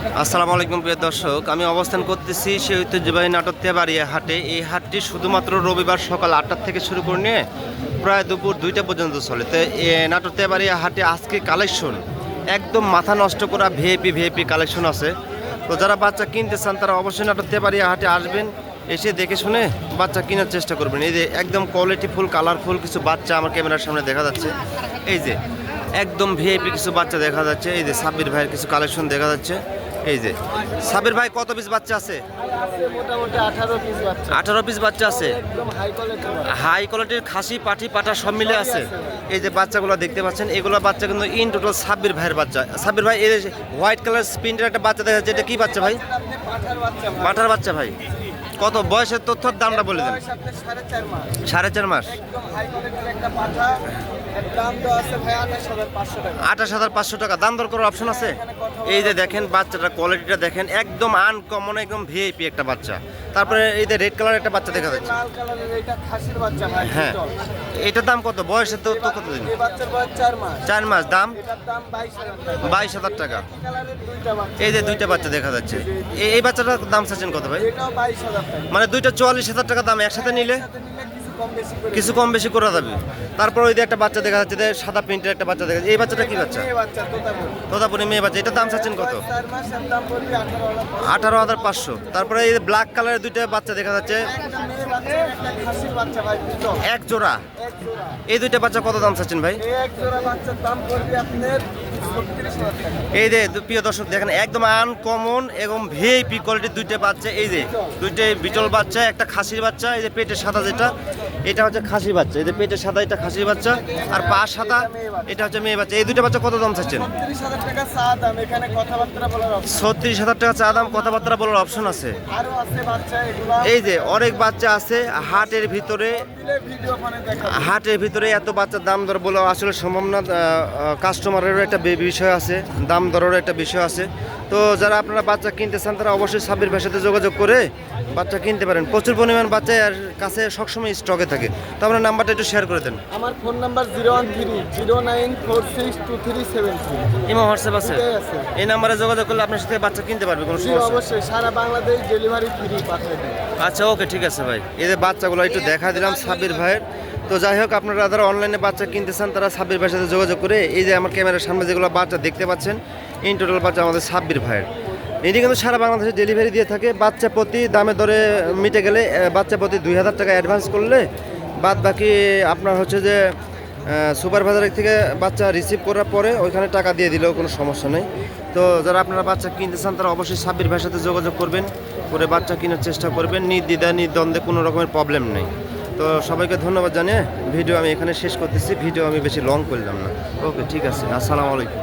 আসসালামু আলাইকুম প্রিয় দর্শক, আমি অবস্থান করতেছি সেই ঐতিহ্যবাহী নাটকতিয়া বাড়িয়া হাটে। এই হাটটি শুধুমাত্র রবিবার সকাল আটটার থেকে শুরু করে নিয়ে প্রায় দুপুর দুইটা পর্যন্ত চলে। তো নাটকতিয়া বাড়িয়া হাটে আজকে কালেকশন একদম মাথা নষ্ট করা ভিএপি ভিএপি কালেকশন আছে। তো যারা বাচ্চা কিনতে চান, তারা অবশ্যই নাটকতিয়া বাড়িয়া হাটে আসবেন, এসে দেখে শুনে বাচ্চা কেনার চেষ্টা করবেন। এই যে একদম কোয়ালিটি ফুল কালারফুল কিছু বাচ্চা আমার ক্যামেরার সামনে দেখা যাচ্ছে। এই যে একদম ভিআইপি কিছু বাচ্চা দেখা যাচ্ছে। এই যে সাব্বির ভাইয়ের কিছু কালেকশন দেখা যাচ্ছে। এই যে, সাবির ভাই কত পিস বাচ্চা আছে? আঠারো পিস বাচ্চা আছে। হাই কোয়ালিটির খাসি পাঠি পাটা সব মিলে আছে। এই যে বাচ্চাগুলো দেখতে পাচ্ছেন, এগুলো বাচ্চা কিন্তু ইন টোটাল সাব্বির ভাইয়ের বাচ্চা। সাব্বির ভাই, এই হোয়াইট কালার স্পিনটার একটা বাচ্চা দেখা যাচ্ছে, এটা কি বাচ্চা ভাই? পাঠার বাচ্চা ভাই। কত বয়সের তথ্যর দামটা বলে দেন? সাড়ে চার মাস। আঠাশ হাজার পাঁচশো টাকা। আঠাশ হাজার পাঁচশো টাকা। দাম দর করার অপশন আছে? এই যে দেখেন বাচ্চাটা কোয়ালিটিটা দেখেন একদম আনকমন একদম ভিআইপি একটা বাচ্চা। তারপরে এই যে রেড কালার একটা বাচ্চা দেখা যাচ্ছে। লাল কালারের এটা খাসির বাচ্চা ভাই হ্যাঁ। এটার দাম কত? বয়সের তো তো কত দিন? এই বাচ্চার বয়স চার মাস। দাম? এটার দাম বাইশ হাজার টাকা। এই যে দুইটা বাচ্চা দেখা যাচ্ছে। এই- এই বাচ্চাটার দাম চাচ্ছেন কত ভাই? এটাও টাকা। মানে দুইটা চুয়াল্লিশ হাজার টাকা দাম একসাথে নিলে কিছু কম বেশি করে যাবে। তারপর ওই যে একটা বাচ্চা দেখা যাচ্ছে সাদা প্রিন্টের একটা বাচ্চা দেখা যাচ্ছে। এই বাচ্চাটা কি বাচ্চা? তোতাপুরি। মেয়ে বাচ্চা। এটার দাম চাচ্ছেন কত? আঠারো হাজার পাঁচশো। তারপরে এই ব্ল্যাক কালারের দুইটা বাচ্চা দেখা যাচ্ছে। এক জোড়া। এই দুইটা বাচ্চা কত দাম চাচ্ছেন ভাই? এক জোড়া বাচ্চার দাম পড়বে আপনার এই যে প্রিয় দর্শক, দেখেন, একদম আনকমন এবং ভিআইপি কোয়ালিটির দুইটা বাচ্চা, এই যে দুইটাই বিটল বাচ্চা, একটা খাসির বাচ্চা, এই যে পেটের সাদা যেটা, এটা হচ্ছে খাসির বাচ্চা, এই যে পেটের সাদা এটা খাসির বাচ্চা, আর পা সাদা, এটা হচ্ছে মেয়ে বাচ্চা, এই দুইটা বাচ্চা কত দাম চাচ্ছেন? ছত্রিশ হাজার টাকা চা দাম, কথাবার্তা বলার অপশন আছে। এই যে, অনেক বাচ্চা আছে, হাটের ভিতরে হাটের ভিতরে এত বাচ্চার দাম দর বলে আসলে সম্ভব না কাস্টমারেরও একটা বিষয় আছে দাম দরেরও একটা বিষয় আছে। তো যারা আপনারা বাচ্চা কিনতে চান তারা অবশ্যই সাব্বির ভাইয়ের সাথে যোগাযোগ করে বাচ্চা কিনতে পারেন। প্রচুর পরিমাণ বাচ্চা আর কাছে সবসময় স্টকে থাকে। তো আপনার নাম্বারটা একটু শেয়ার করে দেন। আমার phone number zero one three zero nine four six two three seven three imo WhatsApp আছে? এই নাম্বারে যোগাযোগ করলে আপনার সাথে বাচ্চা কিনতে পারবে কোনো সমস্যা অবশ্যই। সারা বাংলাদেশ ডেলিভারি ফ্রি পাঠিয়ে আচ্ছা ওকে ঠিক আছে ভাই। এদের বাচ্চাগুলো একটু দেখা দিলাম সাব্বির ভাইয়ের। তো যাই হোক, আপনারা যারা অনলাইনে বাচ্চা কিনতে চান, তারা সাব্বির ভাইয়ের সাথে যোগাযোগ করে এই যে আমার ক্যামেরার সামনে যেগুলো বাচ্চা দেখতে পাচ্ছেন ইন টোটাল বাচ্চা আমাদের সাব্বির ভাইয়ের। এটি কিন্তু সারা বাংলাদেশে ডেলিভারি দিয়ে থাকে। বাচ্চা প্রতি দামে দরে মিটে গেলে বাচ্চা প্রতি দুই হাজার টাকা অ্যাডভান্স করলে, বাদ বাকি আপনার হচ্ছে যে সুপারভাইজার থেকে বাচ্চা রিসিভ করার পরে ওইখানে টাকা দিয়ে দিলেও কোনো সমস্যা নেই। তো যারা আপনারা বাচ্চা কিনতে চান, তারা অবশ্যই সাব্বির ভাইয়ের সাথে যোগাযোগ করবেন, করে বাচ্চা কেনার চেষ্টা করবেন। নির্দ্বিধা নির্দ্বন্দ্বে কোনো রকমের প্রবলেম নেই। তো সবাইকে ধন্যবাদ জানিয়ে ভিডিও আমি এখানে শেষ করতেছি। ভিডিও আমি বেশি লং করলাম না। ওকে, ঠিক আছে। আসসালামু আলাইকুম।